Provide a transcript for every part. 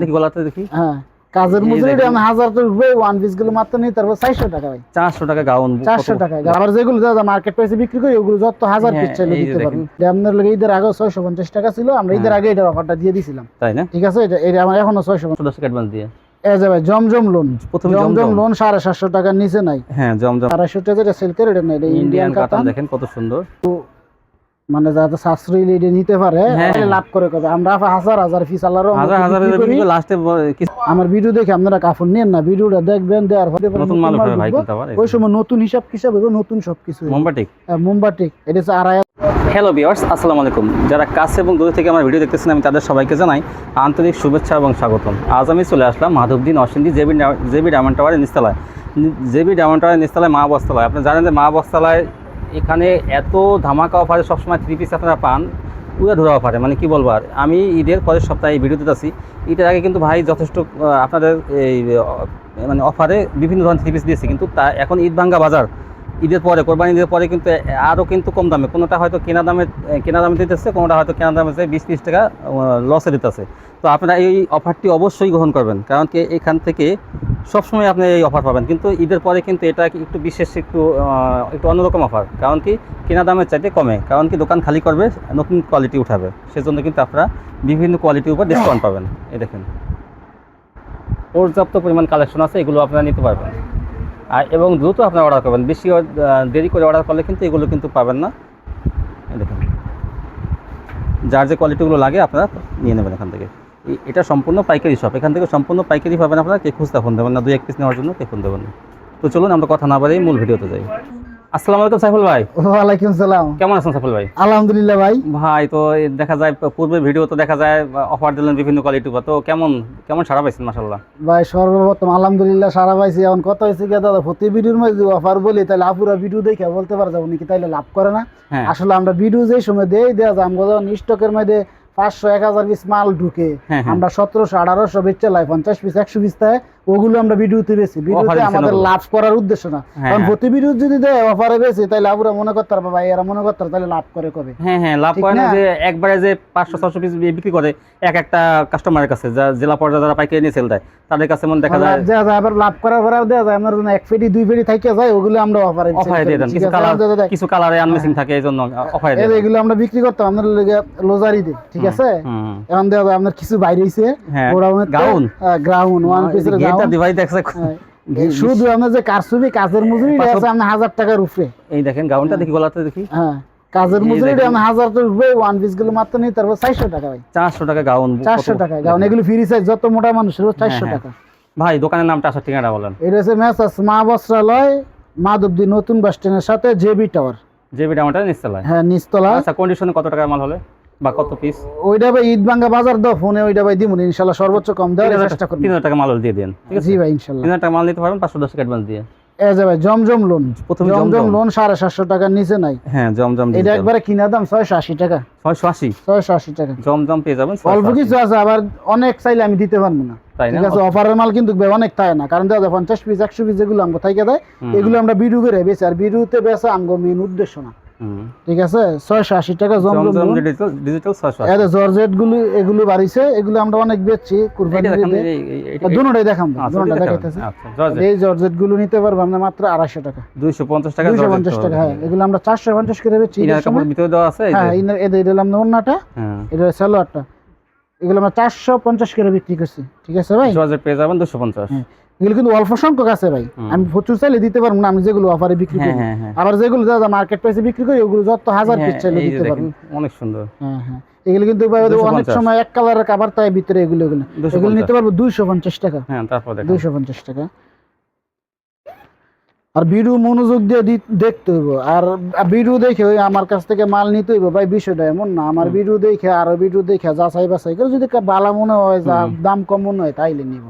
দেখি গলাতে দেখি। হ্যাঁ কাজের মজুরি আমি হাজার টাকা রুপে ওয়ান পিসগুলো মাত্র নিই তারপর চারশো টাকা ভাই। চারশো টাকা গাউন চারশো টাকা। আবার যেগুলো দাদা মার্কেট প্রাইসে বিক্রি করি ওগুলো যত হাজার হ্যাঁ, পিস চাইলে দিতে পারবেন আপনার লগে ঈদের আগে ছয়শো পঞ্চাশ টাকা ছিল আমরা ঈদের হ্যাঁ। আগে এটার অফারটা দিয়ে দিছিলাম। তাই না? ঠিক আছে এটা এটা আমার এখনও ছয়শো দশ টাকা অ্যাডভান্স দিয়ে। এই জমজম লোন প্রথমে জমজম। লোন সাড়ে সাতশো টাকার নিচে নাই। হ্যাঁ জমজম। আড়াইশো টাকা সেল করে এটা নাই ইন্ডিয়ান কাতান দেখেন কত সুন্দর। মানে যাতে সাশ্রয়ী এটা নিতে পারে হ্যাঁ। লাভ করে কবে আমরা হাজার হাজার পিস আল্লাহর হাজার হাজার লাস্টে আমার ভিডিও দেখে আপনারা কাপড় নেন না ভিডিওটা দেখবেন দেওয়ার পরে নতুন মাল মাল ভাই। কিন্তু আবার ওই সময় নতুন হিসাব কিসাব হবে? নতুন সব কিছু মোমবাটিক মুম্বাটিক এটা হচ্ছে আড়াই হ্যালো বিয়ার্স আসসালামু আলাইকুম। যারা কাছে এবং দূরে থেকে আমার ভিডিও দেখতেছেন আমি তাদের সবাইকে জানাই আন্তরিক শুভেচ্ছা এবং স্বাগতম। আজ আমি চলে আসলাম মাধবদিন অসিন্দি জেবি জেবি ডায়মন্ড টাওয়ারের নিস্তালায় জেবি ডায়মন্ড টাওয়ারের নিস্তালায় মা বস্তালায় আপনি জানেন যে মা বস্তালায় এখানে এত ধামাকা অফারে সবসময় থ্রি পিস আপনারা পান উড়ে ধরা অফারে মানে কি বলব আর? আমি ঈদের পরের সপ্তাহে এই ভিডিও দিতেছি ঈদের আগে কিন্তু ভাই যথেষ্ট আপনাদের এই মানে অফারে বিভিন্ন ধরনের থ্রি পিস দিয়েছি, কিন্তু তা এখন ঈদ ভাঙ্গা বাজার। ঈদের পরে কোরবানি ঈদের পরে কিন্তু আরও কিন্তু কম দামে, কোনোটা হয়তো কেনা দামে কেনা দামে দিতেছে, কোনোটা হয়তো কেনা দামে বিশ ত্রিশ টাকা লসে দিতেছে। তো আপনারা এই অফারটি অবশ্যই গ্রহণ করবেন, কারণ কি এখান থেকে সবসময় আপনি এই অফার পাবেন। কিন্তু ঈদের পরে কিন্তু এটা একটু বিশেষ একটু একটু অন্যরকম অফার কারণ কি কেনা দামের চাইতে কমে। কারণ কি দোকান খালি করবে নতুন কোয়ালিটি উঠাবে। সেজন্য কিন্তু আপনারা বিভিন্ন কোয়ালিটির উপর ডিসকাউন্ট পাবেন। এই দেখেন। পর্যাপ্ত পরিমাণ কালেকশন আছে এগুলো আপনারা নিতে পারবেন। আর এবং দ্রুত আপনারা অর্ডার করবেন। বেশি দেরি করে অর্ডার করলে কিন্তু এগুলো কিন্তু পাবেন না। দেখুন। যার যে কোয়ালিটিগুলো লাগে আপনারা নিয়ে নেবেন এখান থেকে। এ- এটা সম্পূর্ণ পাইকারি শপ এখান থেকে সম্পূর্ণ পাইকারি পাবেন আপনারা কে খুঁজতে ফোন দেবেন না দুই এক পিস নেওয়ার জন্য কে ফোন দেবেন না। তো চলুন আমরা কথা না বাড়িয়ে মূল ভিডিওতে যাই। আসসালামু আলাইকুম সাইফুল ভাই। ওয়ালাইকুম সালাম। কেমন আছেন সাইফুল ভাই? আলহামদুলিল্লাহ ভাই। ভাই তো দেখা যায় পূর্বের ভিডিও তো দেখা যায় অফার দিলেন বিভিন্ন কোয়ালিটির উপর তো কেমন কেমন সারা পাইছেন মাসাল্লাহ ভাই সর্বপ্রথম আলহামদুলিল্লাহ সারা পাইছি। এখন কত হয়েছে কি দাদা প্রতি ভিডিওর মধ্যে অফার বলি তাহলে আপুরা ভিডিও দেখে বলতে পারা যাব নাকি তাইলে লাভ করে না। হ্যাঁ। আসলে আমরা ভিডিও যেই সময় দেই দেওয়া যায় আমরা যখন স্টকের মধ্যে পাঁচশো এক হাজার পিস মাল ঢুকে। হ্যাঁ হ্যাঁ। আমরা সতেরোশো আঠারোশো বেচে লাই পঞ্চাশ পিস একশো পিস দেয় ওগুলো আমরা ভিডিওতে বেশি। ভিডিওতে আমাদের লাভ করার উদ্দেশ্য না। হ্যাঁ, কারণ হ্যাঁ। প্রতি ভিডিও যদি দেয় অফারে বেশি তাহলে আপুরা মনে করতে পারবে ভাই এরা মনে করতে তাহলে লাভ করে কবে? হ্যাঁ হ্যাঁ লাভ করে না? যে একবারে যে পাঁচশো ছশো পিস বিক্রি করে এক একটা কাস্টমারের কাছে যা জেলা পর্যায়ে যারা পাইকারি নিয়ে সেল দেয় তাদের কাছে মনে দেখা যায় দেওয়া যায় আবার লাভ করার পরে দেওয়া যায়। আমরা এক ফেটি দুই ফেটি থাকে যায় ওগুলো আমরা অফারে অফারে দিয়ে দেন। কিছু কালার কিছু কালারে আনমেসিং থাকে এই জন্য অফারে দিয়ে দেন। এগুলো আমরা বিক্রি করতাম আপনার লোজারি দিন ঠিক আছে? এখন দেওয়া যায় আপনার কিছু বাইরে হয়েছে হ্যাঁ। গাউন গ্রাউন্ড ওয়ান পিসের গেটটা গাউন দিভাই দেখছে। শুধু আপনার যে কারসুবি কাজের মজুরি আছে আপনার হাজার টাকার উপরে এই দেখেন গাউনটা দেখি গলাতে দেখি। হ্যাঁ কাজের মজুরি। আমরা হাজার টাকার উপরে ওয়ান পিসগুলো মাত্র নিই তারপর চারশো টাকা ভাই। চারশো টাকা গাউন চারশো টাকা কারণ এগুলো ফ্রি সাইজ যত মোটা মানুষের চারশো হ্যাঁ। টাকা। ভাই দোকানের নামটা আসার ঠিকানা বলেন। এটা হচ্ছে মেসাস মা বস্ত্রালয় মাধবদী নতুন বাস স্ট্যান্ডের সাথে জেবি টাওয়ার যে বিটা আমারটা নিচতলায়। হ্যাঁ নিচতলা আচ্ছা কন্ডিশনে কত টাকার মাল হলে? বা কত পিস ওইটা ভাই ঈদ ভাঙ্গা বাজার দাও ফোনে ওইটা ভাই দিমুন ইনশাল্লাহ সর্বোচ্চ কম দেওয়ার চেষ্টা তিন হাজার টাকা মাল দিয়ে দিন ঠিক আছে? জি ভাই ইনশাল্লাহ। তিন টাকা মাল নিতে পারবেন পাঁচশো দশ টাকা অ্যাডভান্স দিয়ে। এই ভাই জমজম লোন প্রথমে জমজম। জমজম লোন সাড়ে সাতশো টাকার নিচে নাই। হ্যাঁ জমজম এটা একবারে কিনা দাম ছয়শো আশি টাকা। ছয়শো আশি? ছয়শো আশি টাকা। জমজম পেয়ে যাবেন অল্প কিছু আছে আবার অনেক চাইলে আমি দিতে পারব না। ঠিক আছে অফারের মাল কিন্তু অনেক থাকে না। কারণ দেখা যায় পঞ্চাশ পিস একশো পিস যেগুলো আমগো থাকে দেয় এগুলো আমরা বিডু করে বেচি। আর বিডুতে বেচা আমগো মেন উদ্দেশ্য না। ঠিক আছে? ছয়শো আশি টাকা জমজম ডিজিটাল ছয়শো জর্জেটগুলো এগুলো বাড়িছে এগুলো আমরা অনেক বেচছি দেখাম আচ্ছা, দুটোটা দেখাইতেছে। আচ্ছা, এই জর্জেটগুলো নিতে পারব আমরা মাত্র আড়াইশো টাকা। 250 টাকা দুইশো পঞ্চাশ টাকা হ্যাঁ এগুলো আমরা চারশো পঞ্চাশ করে বেচছি। ভিতরে দেওয়া আছে হ্যাঁ এদের হ্যাঁ। এটা সালোয়ারটা। এগুলো আমরা চারশো পঞ্চাশ করে বিক্রি করছি ঠিক আছে ভাই? জর্জেট পেয়ে যাবেন 250 হ্যাঁ। এগুলো কিন্তু অল্প সংখ্যক আছে ভাই। আমি প্রচুর চাইলে দিতে পারব না আমি যেগুলো অফারে বিক্রি হ্যাঁ করি। হ্যাঁ হ্যাঁ। আবার যেগুলো দাদা মার্কেট প্রাইসে বিক্রি করি ওগুলো যত হাজার পিস চাইলে দিতে পারব। অনেক সুন্দর। হ্যাঁ হ্যাঁ। এগুলো কিন্তু অনেক সময় এক কালারের কাবার তাই ভিতরে এগুলো এগুলো। এগুলো নিতে পারব দুইশো পঞ্চাশ টাকা। হ্যাঁ তারপর দুইশো পঞ্চাশ টাকা। আর ভিডিও মনোযোগ দিয়ে দেখতে হইব। আর ভিডিও দেখে ওই আমার কাছ থেকে মাল নিতে হইব। ভাই বিষয়টা এমন না। আমার। ভিডিও দেখে আর ভিডিও দেখে যাচাই বাছাই করে যদি ভালো মনে হয় যা দাম কম মনে হয় তাইলে নিব।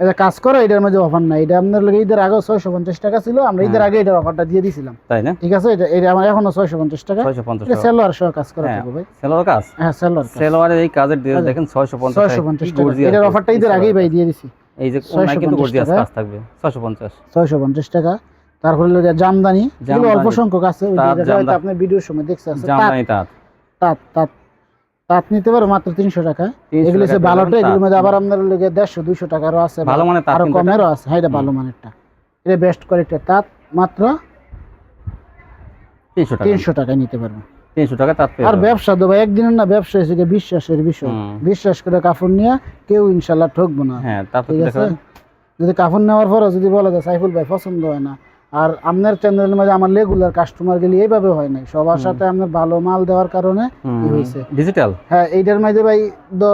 এটা কাজ করো এটার মধ্যে অফার নাই। এটা আপনার লগে ঈদের আগে ছয়শো পঞ্চাশ টাকা ছিল আমরা ঈদের হ্যাঁ। আগে এটার অফারটা দিয়ে দিছিলাম। তাই না? ঠিক আছে? এটা এটা আমার এখনও ছয়শো পঞ্চাশ টাকা। 650 এটা টাকা। সেলোয়ার সহ কাজ করা হ্যাঁ। থাকবে ভাই। সেলোয়ার কাজ? হ্যাঁ সেলোয়ার সেলোয়ারের এই কাজের ডিজাইন আচ্ছা। দেখেন 650 ছয়শো পঞ্চাশ টাকা। এটার অফারটা ঈদের আগেই ভাই দিয়ে দিছি। এই যে ওনায় কিন্তু 650 গর্জিয়াস কাজ থাকবে। 650 ছয়শো পঞ্চাশ টাকা। তারপরে লগে জামদানি। এগুলো অল্প সংখ্যক আছে। ওই আপনি ভিডিওর সময় আছে। জামদানি তাঁত। তাঁত তাঁত। তাঁত নিতে পারো মাত্র তিনশো টাকা। এগুলো হচ্ছে ভালোটা এগুলোর মধ্যে আবার আপনার দেড়শো দুইশো টাকারও আছে ভালো তাঁত আরও কমেরও আছে। হ্যাঁ এটা ভালো মানেরটা। এটা বেস্ট কোয়ালিটির তাঁত মাত্র তিনশো টাকা। তিনশো টাকায় নিতে পারব। তিনশো টাকা তাঁত আর ব্যবসা তো ভাই একদিনের না ব্যবসা হয়েছে বিশ্বাসের বিষয়। বিশ্বাস করে কাপড় নিয়ে কেউ ইনশাল্লাহ ঠকবো না। হ্যাঁ ঠিক আছে? যদি কাপড় নেওয়ার পরও যদি বলা যায় সাইফুল ভাই পছন্দ হয় না আর আপনার চ্যানেলের মধ্যে আমার রেগুলার কাস্টমার গেলে এইভাবে হয় নাই। সবার সাথে আপনার ভালো মাল দেওয়ার কারণে হয়েছে। ডিজিটাল হ্যাঁ এইটার মধ্যে ভাই তো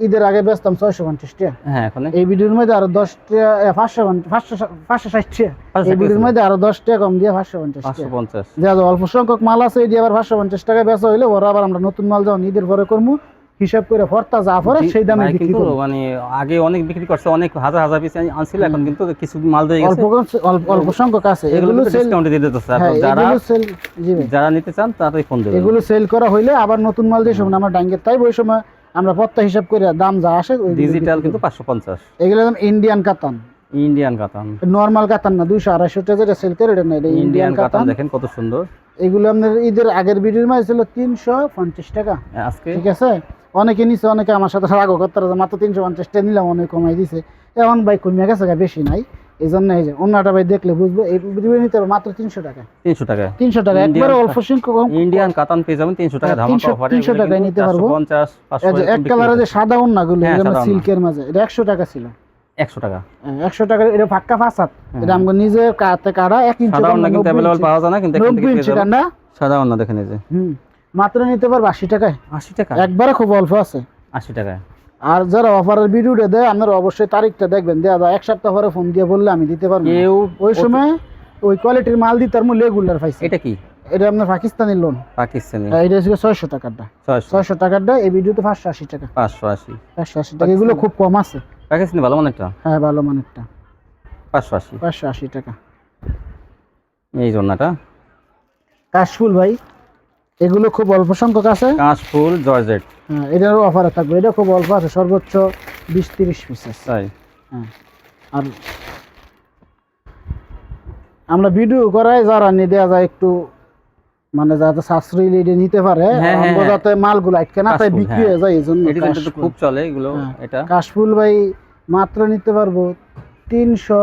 ঈদের আগে বেচতাম ছয়শো পঞ্চাশ টাকা। হ্যাঁ এই ভিডিওর মধ্যে আরও দশ টাকা পাঁচশো পঞ্চাশ- পাঁচশো পাঁচশো ষাট টাকা। এই ভিডিওর মধ্যে আরও দশ টাকা কম দিয়ে পাঁচশো পঞ্চাশ পাঁচশো পঞ্চাশ। যা যা অল্প সংখ্যক মাল আছে এটি আবার পাঁচশো পঞ্চাশ টাকা বেচা হইলে ওরা আবার আমরা নতুন মাল যখন ঈদের পরে করব হিসাব করে ফর্তা যা পরে সেই দামে বিক্রি করব। মানে আগে অনেক বিক্রি করছে অনেক হাজার হাজার পিস আনছিল এখন কিন্তু কিছু মাল দিয়ে অল্প গেছে অল্প অল্প সংখ্যক আছে। এগুলো ডিসকাউন্টে দিয়ে দিতেছে। হ্যাঁ যারা যারা নিতে চান তাড়াতাড়ি ফোন দেবেন। এগুলো সেল করা হইলে আবার নতুন মাল দিয়ে সময় আমরা ডাঙ্গের তাই ওই সময় আমরা পত্তা হিসাব করে দাম যা আসে ডিজিটাল কিন্তু করি। পাঁচশো পঞ্চাশ। এগুলো দাম ইন্ডিয়ান কাতান ইন্ডিয়ান কাতান নরমাল কাতান না দুইশো আড়াইশো টাকা যেটা সেল করে এটা না এটা ইন্ডিয়ান কাতান দেখেন কত সুন্দর। এগুলো আপনার ঈদের আগের ভিডিওর মাঝে ছিল তিনশো পঞ্চাশ টাকা। আজকে? ঠিক আছে? অনেকে নিছে অনেকে আমার সাথে রাগও করতে যে মাত্র তিনশো পঞ্চাশ টাকা নিলাম অনেক কমাই দিছে। এখন ভাই কমিয়ে গেছে বেশি নাই। এই জন্য এই যে অন্যটা ভাই দেখলে বুঝব এই নিতে হবে মাত্র তিনশো টাকা। তিনশো টাকা। তিনশো টাকা একবারে অল্প সংখ্যক ইন্ডিয়ান কাতান পেয়ে যাবেন তিনশো টাকা হ্যাঁ, ধামাকা 300 অফারে 300 টাকায় নিতে পারব। পঞ্চাশ যে এক কালারের যে সাদা ওন্নাগুলো হ্যাঁ। সিল্কের মাঝে এটা একশো টাকা ছিল। একশো টাকা। একশো টাকা এটা ফাক্কা ফাঁসাত হ্যাঁ। এটা আমাকে নিজের কাতে কাটা এক ইঞ্চি সাদা অন্য কিন্তু অ্যাভেলেবল পাওয়া যায় না কিন্তু এখান থেকে নব্বই ইঞ্চি কান্ডা সাদা অন্য দেখেন এই যে। হুম। মাত্র নিতে পারবে আশি টাকায়? আশি টাকা? একবারে খুব অল্প আছে। আশি টাকা আর যারা অফারের ভিডিওটা দেয় আপনারা অবশ্যই তারিখটা দেখবেন। দেওয়া যায় এক সপ্তাহ পরে ফোন দিয়ে বললে আমি দিতে পারব। কেউ ওই সময় ওই কোয়ালিটির মাল দিতে মূল্য রেগুলার পাইছে এটা কি? এটা আপনার পাকিস্তানি লোন পাকিস্তানি। এটা ছিল ছয়শো ছয়শো। ছয়শো টাকারটা এই ভিডিওতে পাঁচশো আশি টাকা। পাঁচশো আশি। পাঁচশো আশি টাকা এগুলো খুব কম আছে। পাকিস্তানি ভালো মানেরটা? হ্যাঁ ভালো মানেরটা। পাঁচশো আশি। পাঁচশো আশি টাকা। এই জন্যটা? কাশফুল ভাই। এগুলো খুব অল্প সংখ্যক আছে কাশফুল জর্জেট হ্যাঁ এটারও অফারে থাকবে এটা খুব অল্প আছে সর্বোচ্চ বিশ তিরিশ পিস তাই হ্যাঁ আর আমরা ভিডিও করাই যারা নিয়ে দেওয়া যায় একটু মানে যাতে সাশ্রয়ী লেডি নিতে পারে হ্যাঁ, হ্যাঁ, হ্যাঁ। যাতে মালগুলো আটকে না তাই বিক্রি হ্যাঁ। যায় এই জন্য। খুব চলে এগুলো। এটা কাশফুল ভাই মাত্র নিতে পারব তিনশো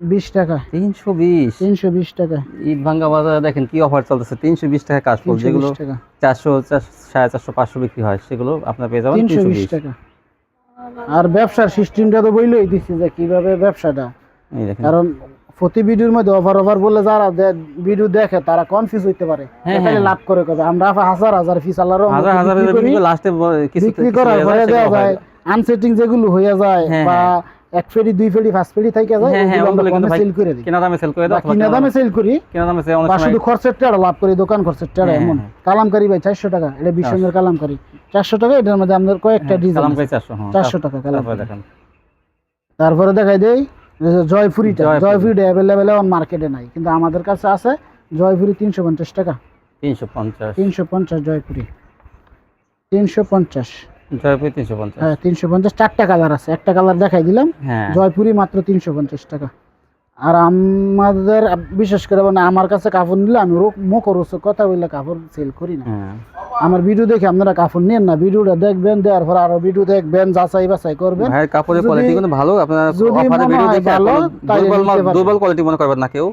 বিশ টাকা। তিনশো বিশ? তিনশো বিশ টাকা। ঈদ ভাঙ্গা বাজারে দেখেন কি অফার চলতেছে? তিনশো বিশ টাকা কাশফুল তিনশো যেগুলো বিশ টাকা। চারশো সাড়ে চারশো পাঁচশো বিক্রি হয় সেগুলো আপনার পেয়ে যাবেন তিনশো বিশ টাকা। আর ব্যবসার সিস্টেমটা তো বইলেই দিচ্ছি যে কীভাবে ব্যবসাটা। এই দেখেন। কারণ প্রতি ভিডিওর মধ্যে অফার অফার বলে যারা ভিডিও দেখে তারা কনফিউজ হইতে পারে। হ্যাঁ, তাহলে হ্যাঁ। লাভ করে কবে? আমরা হাজার হাজার পিস আল্লাহর হাজার হাজার লাস্টে কিছু বিক্রি হয়ে যায় আনসেটিং যেগুলো হয়ে যায় হ্যাঁ, বা এক ফেরি দুই ফেরি পাঁচ ফেরি থেকে যায় হ্যাঁ, হ্যাঁ, ওগুলো আমরা সেল করে দিই। কেনা দামে সেল করে দাও কিনা দামে সেল করি। কেনা দামে sell অনেক শুধু খরচের টাকা লাভ করি দোকান খরচের টাকা হ্যাঁ, এমন। কালামকারি ভাই চারশো টাকা এটা বিশ রঙের কালামকারি। চারশো টাকা এটার মধ্যে আমাদের কয়েকটা ডিজাইন কালাম করে চারশো হ্যাঁ চারশো টাকা তারপরে কালামকারি দেখেন। তারপরে দেখাই দেই জয়পুরিটা জয়পুরি। জয়পুরিটা অ্যাভেলেবেল এখন মার্কেটে নাই। কিন্তু আমাদের কাছে আছে জয়পুরি তিনশো পঞ্চাশ টাকা। তিনশো পঞ্চাশ। তিনশো পঞ্চাশ জয়পুরি তিনশো পঞ্চাশ। জয়পুর তিনশো পঞ্চাশ। হ্যাঁ তিনশো পঞ্চাশ। চারটা কালার আছে। একটা কালার দেখাই দিলাম। হ্যাঁ। জয়পুরি মাত্র তিনশো পঞ্চাশ টাকা। আর আমাদের বিশেষ করে মানে আমার কাছে কাপড় নিলে আমি মুখর কথা বললে কাপড় সেল করি না। হ্যাঁ। আমার ভিডিও দেখে আপনারা কাপড় নেন না। ভিডিওটা দেখবেন দেওয়ার পর আরও ভিডিও দেখবেন যাচাই বাছাই করবেন। ভাইয়ের কাপড়ের কোয়ালিটি কিন্তু ভালো। আপনারা মনে ভিডিও দেখে ভালো, দুর্বল। দুর্বল কোয়ালিটি মনে করবেন না কেউ।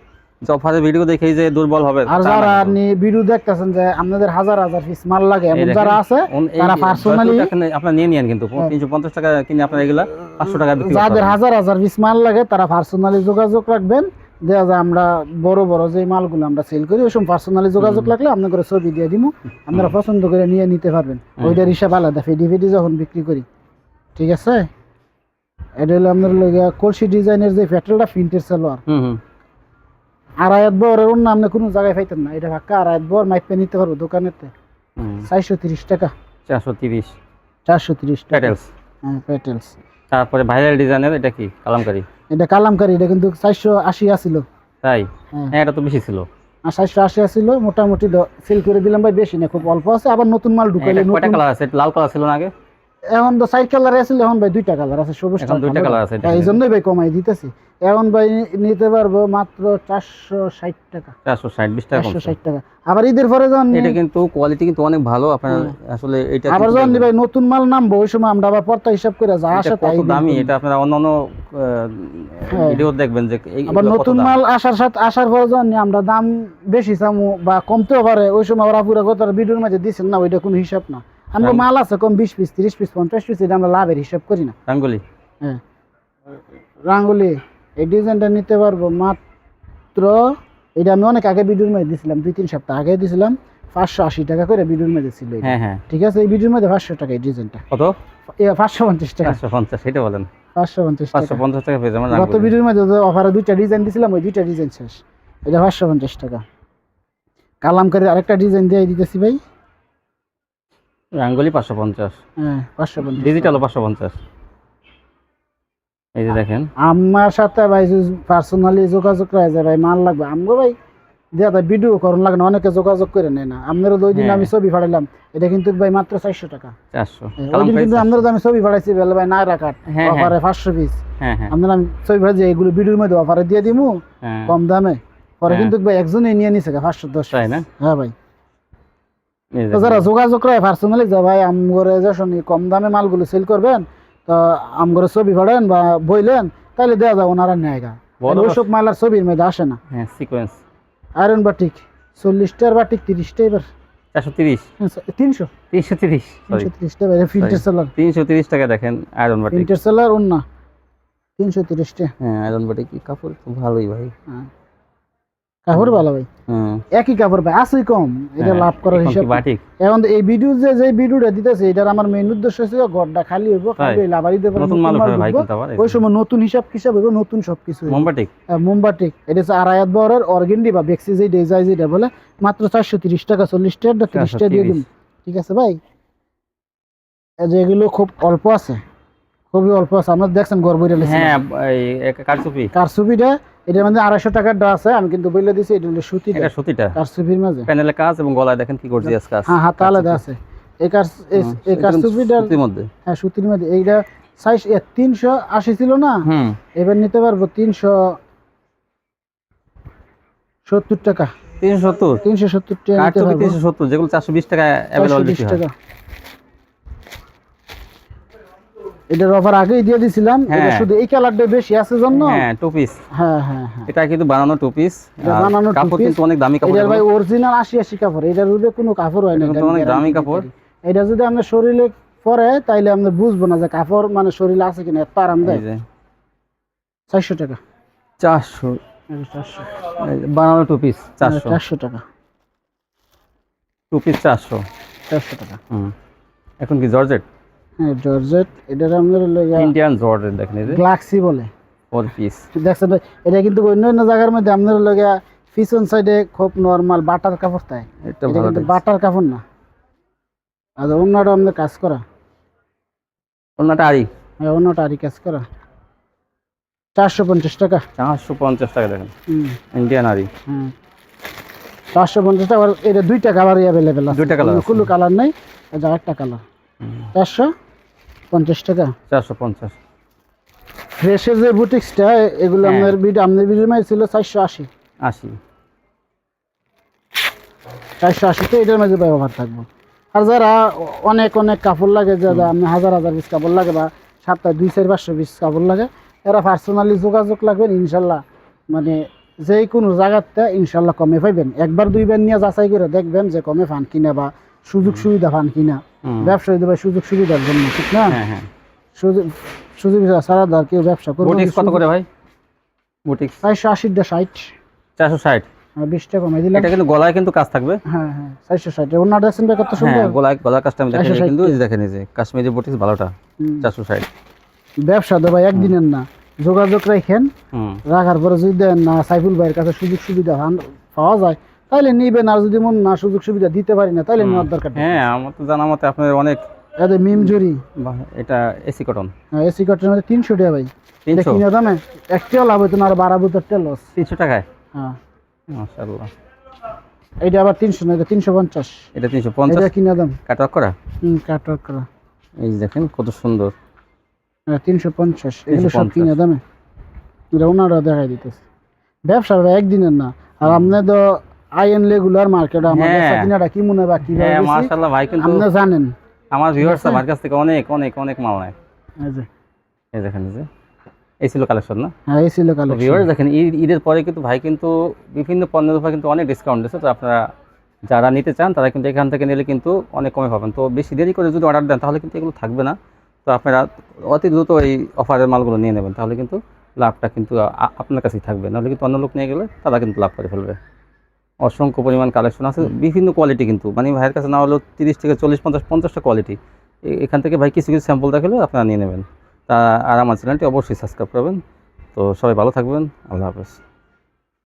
ভিডিও দেখেই যে দুর্বল হবে আর যারা। নিয়ে ভিডিও দেখতেছেন যে আপনাদের হাজার হাজার পিস মাল লাগে এমন যারা আছে তারা পার্সোনালি আপনারা নিয়ে নিয়েন কিন্তু। হ্যাঁ। তিনশো পঞ্চাশ টাকা কিনে আপনার এগুলা পাঁচশো টাকা বিক্রি যাদের হাজার হাজার পিস মাল লাগে তারা পার্সোনালি যোগাযোগ রাখবেন। দেওয়া যায় আমরা বড় বড় যে মালগুলো আমরা সেল করি ওই সময় পার্সোনালি যোগাযোগ লাগলে আপনার করে ছবি দিয়ে দিব আপনারা পছন্দ করে নিয়ে নিতে পারবেন। ওইটার হিসাব আলাদা ফেডি ফেডি যখন বিক্রি করি। ঠিক আছে? এটা হলো আপনার কলসি ডিজাইনের যে প্যাটেলটা প্রিন্টের সালোয়ার। আড়াইয়াত বরের অন্য আপনি কোনো জায়গায় পাইতেন না। এটা ফাঁকা। আড়াইয়াত বর মাইপে নিতে পারব দোকানেতে। চারশো তিরিশ টাকা। চারশো তিরিশ। চারশো তিরিশ প্যাটেলস হ্যাঁ প্যাটেলস তারপরে ভাইরাল ডিজাইনের এটা কি? কালামকারি। এটা কালামকারি এটা কিন্তু চারশো আশি আসিল তাই? হ্যাঁ। হ্যাঁ এটা তো বেশি ছিল। আর চারশো আশি আসিল মোটামুটি সেল করে দিলাম ভাই বেশি না খুব অল্প আছে। আবার নতুন মাল ঢুকাইলে কয়টা কালার আছে? লাল কালার ছিল না আগে? এখন তো সাইড কালার আছে এখন ভাই দুইটা কালার আছে সবুজ এখন দুইটা কালার আছে এই জন্যই ভাই কমাই দিতেছি। এখন ভাই নিতে পারব মাত্র চারশো ষাট টাকা। চারশো ষাট বিশ টাকা চারশো কমছে। ষাট টাকা। আবার ঈদের পরে যখন এটা কিন্তু কোয়ালিটি কিন্তু অনেক ভালো আপনার আসলে এটা আবার যখন ভাই নতুন মাল নামবো ওই সময় আমরা আবার পর্তা হিসাব করে যা আসে কত তাই দামি এটা আপনারা অন্যান্য হ্যাঁ। ভিডিও দেখবেন যে আবার নতুন মাল আসার সাথে আসার পরে যখন আমরা দাম বেশি চামু বা কমতেও পারে ওই সময় ওরা পুরো কথা ভিডিওর মাঝে দিচ্ছেন না ওইটা কোনো হিসাব না। আমরা। মাল আছে কম বিশ পিস তিরিশ পিস পঞ্চাশ পিস এটা আমরা লাভের হিসাব করি না। রাঙ্গুলি হ্যাঁ। রাঙ্গুলি এই ডিজাইনটা নিতে পারব মাত্র এটা আমি অনেক আগে ভিডিওর মধ্যে দিছিলাম দুই তিন সপ্তাহ আগে দিছিলাম পাঁচশো আশি টাকা করে ভিডিওর মধ্যে ছিল হ্যাঁ হ্যাঁ। ঠিক আছে? এই ভিডিওর মধ্যে পাঁচশো টাকা এই ডিজাইনটা। কত? পাঁচশো পঞ্চাশ টাকা। পাঁচশো পঞ্চাশ সেটা বলেন। পাঁচশো পঞ্চাশ পাঁচশো পঞ্চাশ টাকা পেয়ে যাবেন গত। ভিডিওর মধ্যে অফারে দুইটা ডিজাইন দিছিলাম ওই দুইটা ডিজাইন শেষ। এটা পাঁচশো পঞ্চাশ টাকা। কালামকারী আরেকটা ডিজাইন দিয়ে দিতেছি ভাই। রাঙ্গুলি পাঁচশো পঞ্চাশ। হ্যাঁ পাঁচশো পঞ্চাশ। ডিজিটালও পাঁচশো পঞ্চাশ। এই যে দেখেন। আমার সাথে ভাই পার্সোনালি যোগাযোগ করা যায় ভাই মাল লাগবে। আমগো ভাই দিয়া তাই ভিডিও করুন লাগে না অনেকে যোগাযোগ করে নেয় না। আপনারও দুই দিন হ্যাঁ। আমি ছবি পাঠাইলাম এটা কিন্তু ভাই মাত্র চারশো টাকা। চারশো। হ্যাঁ, ওই দিন কিন্তু আপনারও তো আমি ছবি পাঠাইছি বলে ভাই নায়রা কাট হ্যাঁ, হ্যাঁ। অফারে পাঁচশো পিস হ্যাঁ আমি ছবি পাঠাইছি এগুলো ভিডিওর মধ্যে অফারে দিয়ে দিমু। কম দামে। পরে। কিন্তু ভাই একজনই নিয়ে নিছে পাঁচশো দশ। না? হ্যাঁ ভাই। যারা যোগাযোগ করে পার্সোনালি যা ভাই আমগরে যখন এই কম দামে মালগুলো সেল করবেন তো আমগরে ছবি পাঠান বা বইলেন তাহলে দেওয়া যাবে ওনারা নেয় গা। বড় ওইসব মালার ছবির মধ্যে আসে না। হ্যাঁ সিকোয়েন্স আয়রন বাটিক চল্লিশটার বাটিক তিরিশটা এবার। চারশো তিরিশ। তিনশো। তিনশো তিরিশ তিনশো তিরিশটা এবার ফিল্টার সেলার তিনশো তিরিশ টাকা দেখেন আয়রন বাটি ফিল্টার সেলার অন্য তিনশো তিরিশটা। হ্যাঁ আয়রন বাটিক কাপড়? তো ভালোই ভাই। হ্যাঁ। কাপড় ভালো ভাই। একই কাপড় ভাই আসই কম এটা হ্যাঁ, লাভ করার হিসাব এখন এই ভিডিও যে যে ভিডিওটা দিতেছে এটার আমার মেইন উদ্দেশ্য ছিল ঘরটা খালি হইব খালি লাভারি দেবো নতুন মাল ভাই কিন্তু আবার ওই সময় নতুন হিসাব কিসাব হইব নতুন সব কিছু হইব। মোমবাটিক মোমবাটিক এটা হচ্ছে আড়াইয়াত বরের অর্গেন্ডি বা বেক্সি যে ডিজাইন যেটা বলে মাত্র চারশো তিরিশ টাকা চল্লিশ টাকা তিরিশ টাকা দিয়ে দিন। ঠিক আছে ভাই? এই যে এগুলো খুব অল্প আছে। খুবই অল্প আছে। আমরা দেখছেন গর্ব হ্যাঁ এক কারসুপিটা এটার মধ্যে আড়াইশো টাকার ডা আছে আমি কিন্তু বলে দিছি এটা হলো সুতিটা এটা সুতিটা? কারসুপির মাঝে? প্যানেলে কাজ এবং গলায় দেখেন কি গর্জিয়াস কাজ। হ্যাঁ হাতে আলাদা আছে। এই কার এই- হুম, এই কারসুপিটার সুতির মধ্যে। হ্যাঁ সুতির মধ্যে। এইটা সাইজ তিনশো আশি ছিল না? এবার নিতে পারব তিনশো সত্তর টাকা। তিনশো সত্তর? তিনশো সত্তর টাকা তিনশো সত্তর? যেগুলো চারশো বিশ টাকা অ্যাভেলেবল 420 বিক্রি হয়। টাকা। এটার অফার আগেই দিয়ে দিছিলাম এটা হ্যাঁ। শুধু এই কালারটা বেশি আছে জন্য? হ্যাঁ টু পিস হ্যাঁ হ্যাঁ হ্যাঁ। এটা কিন্তু বানানো টু পিস বানানো কাপড় কিন্তু অনেক দামি কাপড় এটার ভাই অরিজিনাল আশি আশি কাপড়। এটার উপরে কোনো কাপড় হয় না এটা এটা অনেক দামি কাপড়। এটা যদি আপনার শরীরে পরে তাইলে আমরা বুঝব না যে কাপড় মানে শরীরে আছে কিনা এত আরাম দেয়। এই যে। চারশো টাকা। চারশো। এই চারশো। এই যে বানানো টু পিস চারশো। চারশো টাকা। টু পিস চারশো। চারশো টাকা। হুম। এখন কি জর্জেট হ্যাঁ জর্জেট এটার আপনার ইন্ডিয়ান জর্জেট দেখেন এই গ্লাক্সি বলে। ফোর পিস দেখছেন এটা কিন্তু অন্য অন্য জায়গার মধ্যে আপনার লগে পিছন সাইডে খুব নর্মাল বাটার কাপড় তাই। এটা এটা কিন্তু বাটার কাপড় না। আর অন্যটা আমাদের কাজ করা। অন্যটা আরি। হ্যাঁ অন্যটা আরই কাজ করা। চারশো পঞ্চাশ টাকা। চারশো পঞ্চাশ টাকা দেখেন। হুম। ইন্ডিয়ান আরি। হুম চারশো পঞ্চাশ টাকা এটা দুইটা কালারই অ্যাভেলেবেল আছে। দুইটা আছে। কোনো কালার নেই এটা একটা কালার চারশো? পঞ্চাশ টাকা? চারশো পঞ্চাশ। ফ্রেশের যে বুটিক্সটা এগুলো হ্যাঁ। আপনার আপনার ছিল চারশো আশি। আশি। চারশো আশিতে এটার মাঝে ব্যবহার থাকব। আর যারা অনেক অনেক কাপড় লাগে যারা আপনি হাজার হাজার পিস কাপড় লাগে বা সপ্তাহে দুই চার পাঁচশো পিস কাপড় লাগে এরা পার্সোনালি যোগাযোগ লাগবেন ইনশাল্লাহ মানে যে কোনো জায়গাতে ইনশাল্লাহ কমে পাইবেন। একবার দুইবার নিয়ে যাচাই করে দেখবেন যে কমে ফান কিনা বা সুযোগ সুবিধা ফান কিনা। হুম। ব্যবসায়ী দেবে সুযোগ সুবিধার জন্য ঠিক না? হ্যাঁ হ্যাঁ। সুযোগ সুযোগ ছাড়া ধর কেউ ব্যবসা করবে বুটিক্স কত করে ভাই? বুটিক্স চারশো আশিটা ষাট। চারশো ষাট। আর বিশ দিলাম। এটা কিন্তু গলায় কিন্তু কাজ থাকবে। হ্যাঁ চারশো ষাট। অন্য দেখছেন কত সুন্দর? গলায় গলার কাজটা আমি দেখেন 460 কিন্তু দেখেন যে কাশ্মীরি বুটিক্স ভালোটা। চারশো ষাট। ব্যবসা তো ভাই একদিনের না। যোগাযোগ রাখেন। রাখার পরে যদি দেন না সাইফুল ভাইয়ের কাছে সুযোগ সুবিধা হান- পাওয়া যায়। তাহলে নিবেন আর যদি মন না সুযোগ সুবিধা দিতে পারি না তাহলে নেওয়ার দরকার হ্যাঁ আমার তো জানা মতে অনেক এদের মিম জুরি। এটা এসি কটন। এসি কার্টের মধ্যে তিনশো টাকা ভাই। এটা কিনে দামে? একটিও লাভ হতো না আর বাড়াবো তো একটা লস তিনশো টাকায়? হ্যাঁ। মাশাআল্লাহ। এটা আবার তিনশো না এটা তিনশো পঞ্চাশ। এটা তিনশো পঞ্চাশ? এটা কিনে দাম? কাটওয়ার্ক করা? হুম কাটওয়ার্ক করা। এই দেখেন কত সুন্দর। তিনশো পঞ্চাশ। এগুলো সব 350 কিনে দামে। এটা ওনারা দেখাই দিতেছে। ব্যবসা একদিনের না। আর আপনি তো আইএন রেগুলার মার্কেটে আমার হ্যাঁ। কি মনে বা হ্যাঁ মাশাআল্লাহ ভাই কিন্তু আপনি জানেন। আমার ভিউয়ার্স আমার কাছ থেকে অনেক অনেক অনেক মাল নেয়। এই যে। এই দেখেন যে। এই ছিল কালেকশন না? হ্যাঁ এই ছিল কালেকশন ভিউয়ার্স দেখেন ঈদের পরে কিন্তু ভাই কিন্তু বিভিন্ন পণ্যের উপর কিন্তু অনেক ডিসকাউন্ট দিচ্ছে। তো আপনারা যারা নিতে চান তারা কিন্তু এখান থেকে নিলে কিন্তু অনেক কমে পাবেন। তো বেশি দেরি করে যদি অর্ডার দেন তাহলে কিন্তু এগুলো থাকবে না। তো আপনারা অতি দ্রুত এই অফারের মালগুলো নিয়ে নেবেন। তাহলে কিন্তু লাভটা কিন্তু আপনার কাছেই থাকবে। নাহলে কিন্তু অন্য লোক নিয়ে গেলে তারা কিন্তু লাভ করে ফেলবে। অসংখ্য পরিমাণ কালেকশন আছে। বিভিন্ন কোয়ালিটি কিন্তু। মানে ভাইয়ের কাছে না হলেও তিরিশ থেকে চল্লিশ পঞ্চাশ পঞ্চাশটা কোয়ালিটি এখান থেকে ভাই কিছু কিছু স্যাম্পল দেখালেও আপনারা নিয়ে নেবেন। তা আর আমার চ্যানেলটি অবশ্যই সাবস্ক্রাইব করবেন। তো সবাই ভালো থাকবেন। আল্লাহ হাফেজ।